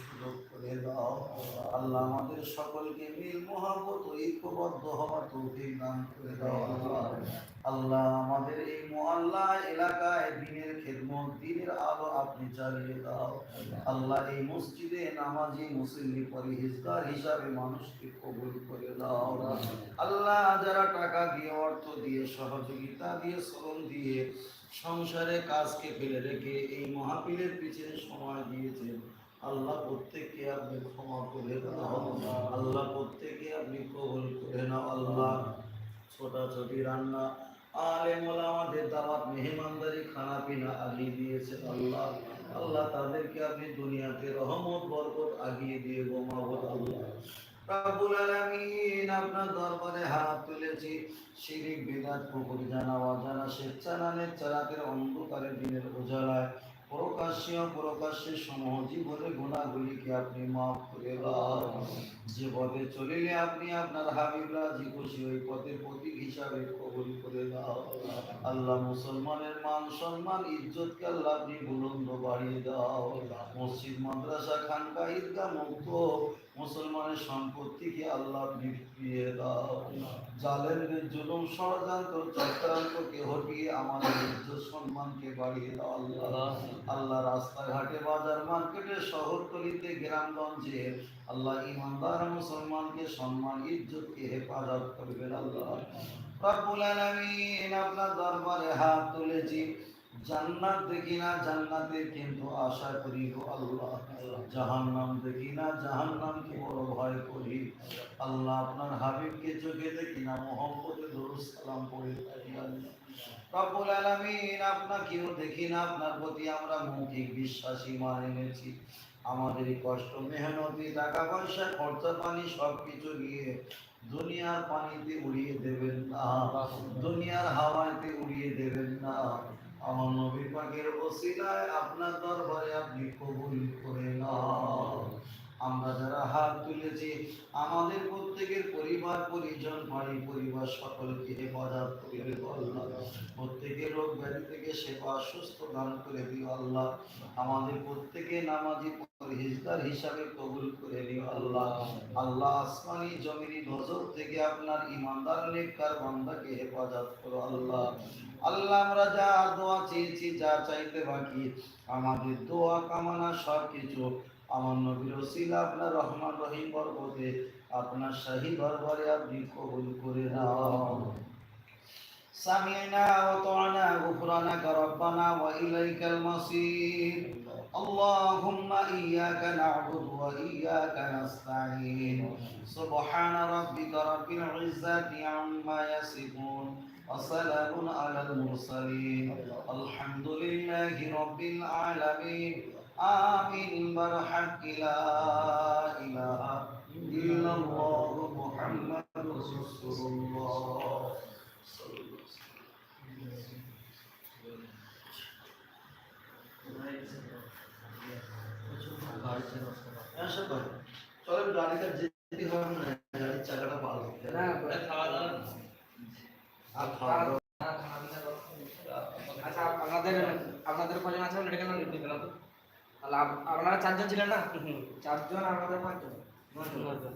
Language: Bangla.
সুযোগ করে দাও আল্লাহ আমাদের সকলকে মিল মহাবত ঐক্যবদ্ধ হওয়ার তৌফিক দান করে দাও আল্লাহ আল্লাহ আমাদের এই এলাকায় দিনের খেদমত দিনের আলো আপনি চালিয়ে দাও। আল্লাহ এই মসজিদে নামাজি হিসাবে মানুষকে কবুল করে দাও। আল্লাহ যারা টাকা দিয়ে অর্থ দিয়ে সহযোগিতা দিয়ে শ্রম দিয়ে, সংসারে কাজকে ফেলে রেখে এই মহাপীরের পিছনে সময় দিয়েছেন আল্লাহ প্রত্যেককে আপনি ক্ষমা করে দাও। আল্লাহ প্রত্যেককে আপনি কবুল করে নাও আল্লাহ। ছোটাছুটি রান্না। আলে আমাদের দাওয়াত মেহমানদারি খানা পিনা আগিয়ে দিয়েছেন আল্লাহ। আল্লাহ তাদেরকে আপনি দুনিয়াতে রহমত, বরকত আগিয়ে দিয়ে গোমাবত আল্লাহ। রাব্বুল আলামিন, আপনার দরবারে হাত তুলেছি। শিরিক, বিদাত পুকুর জানা, অজানা স্বেচ্ছানানের চারাতের অন্ধকারের দিনের উজালায়। সমূহ জীবনের গুণাগুলিকে আপনি মাফ করে যে পথে চলিলে আপনি আপনার হাবিবরা খুশি, ওই প্রতীক হিসাবে কবুল করে দাও। আল্লাহ মুসলমানের মান সম্মান, ইজ্জতকে আল্লাহ আপনি বুলন্দ বাড়িয়ে দাও। মসজিদ, মাদ্রাসা, খানকা, ঈদগাহ মুক্ত। মুসলমানের সম্পত্তিকে আল্লাহ ফিরিয়ে দাও। জালেমদের জুলুম ষড়যন্ত্র চক্রান্তকে হটিয়ে আমাদের ইজ্জত সম্মানকে বাড়িয়ে দাও আল্লাহ। আল্লাহ রাস্তাঘাটে, বাজার মার্কেটে, শহরতলিতে, গ্রামগঞ্জে আল্লাহ ইমানদার মুসলমানকে সম্মান, ইজ্জতকে হেফাজত করবেন আল্লাহ। রব্বুল আলামিন আপনার দরবারে হাত তুলেছি। জান্নাত দেখি না জান্নাতের কিন্তু আশা করি গো আল্লাহ জাহান্নাম দেখি না, জাহান্নামকে বড় ভয় করি। আল্লাহ আপনার হাবিবকে চোখে দেখি না মোহাম্মদে দরুদ সালাম পড়ে রব্বুল আলামিন আপনাকেও দেখি না, আপনার প্রতি আমরা মৌখিক বিশ্বাসী মান এনেছি। আমাদের কষ্ট, মেহনতি, টাকা পয়সা, খরচা পানি সব কিছু নিয়ে দুনিয়ার পানিতে উড়িয়ে দেবেন না। দুনিয়ার হাওয়াতে উড়িয়ে দেবেন না। আমার নবী পাকের ওসিলায় আপনার দরবারে আপনি কবুল করে নাও। আমরা যারা হাত তুলেছি, আমাদের প্রত্যেকের পরিবার, পরিজন, বাড়ি, পরিবার, সকলকে হেফাজত করে আল্লাহ প্রত্যেকের রোগ ব্যাধি থেকে সেবা সুস্থ দান করে দিও আল্লাহ। আমাদের প্রত্যেকে নামাজি হিসাবে কবুল করে নিও আল্লাহ। আল্লাহ আসমানি জমিনি নজর থেকে আপনার ইমানদার, নেককার বান্দাকে হেফাজত করো আল্লাহ। আল্লাহ, আমরা যা দোয়া চেয়েছি, যা চাইতে বাকি, আমাদের দোয়া কামনা সব কিছু আমার নবীর ওসিলা আপনার রহমান রহিম পর্বতে আপনার শাহী দরবারে আপনি কবুল করে নাও سمعنا وطعنا غفرانك ربنا وإليك المصير اللهم إياك نعبد وإياك نستعين سبحان ربك رب العزة عما يصفون وسلام على المرسلين الحمد لله رب العالمين آمين برحق لا إله إلا الله محمد رسول الله صلى الله عليه وسلم আশা করি চলেন গাড়িটা যেতে হবে না গাড়ির চাকাটা ভালো আর খাওয়া দাওয়া আচ্ছা আপনাদের আপনাদের কজন আছে এটা কেন নিতে গেলাম তাহলে আপ- আপনারা চারজন ছিলেন না? চারজন আর আমাদের পাঁচজন। নয়জন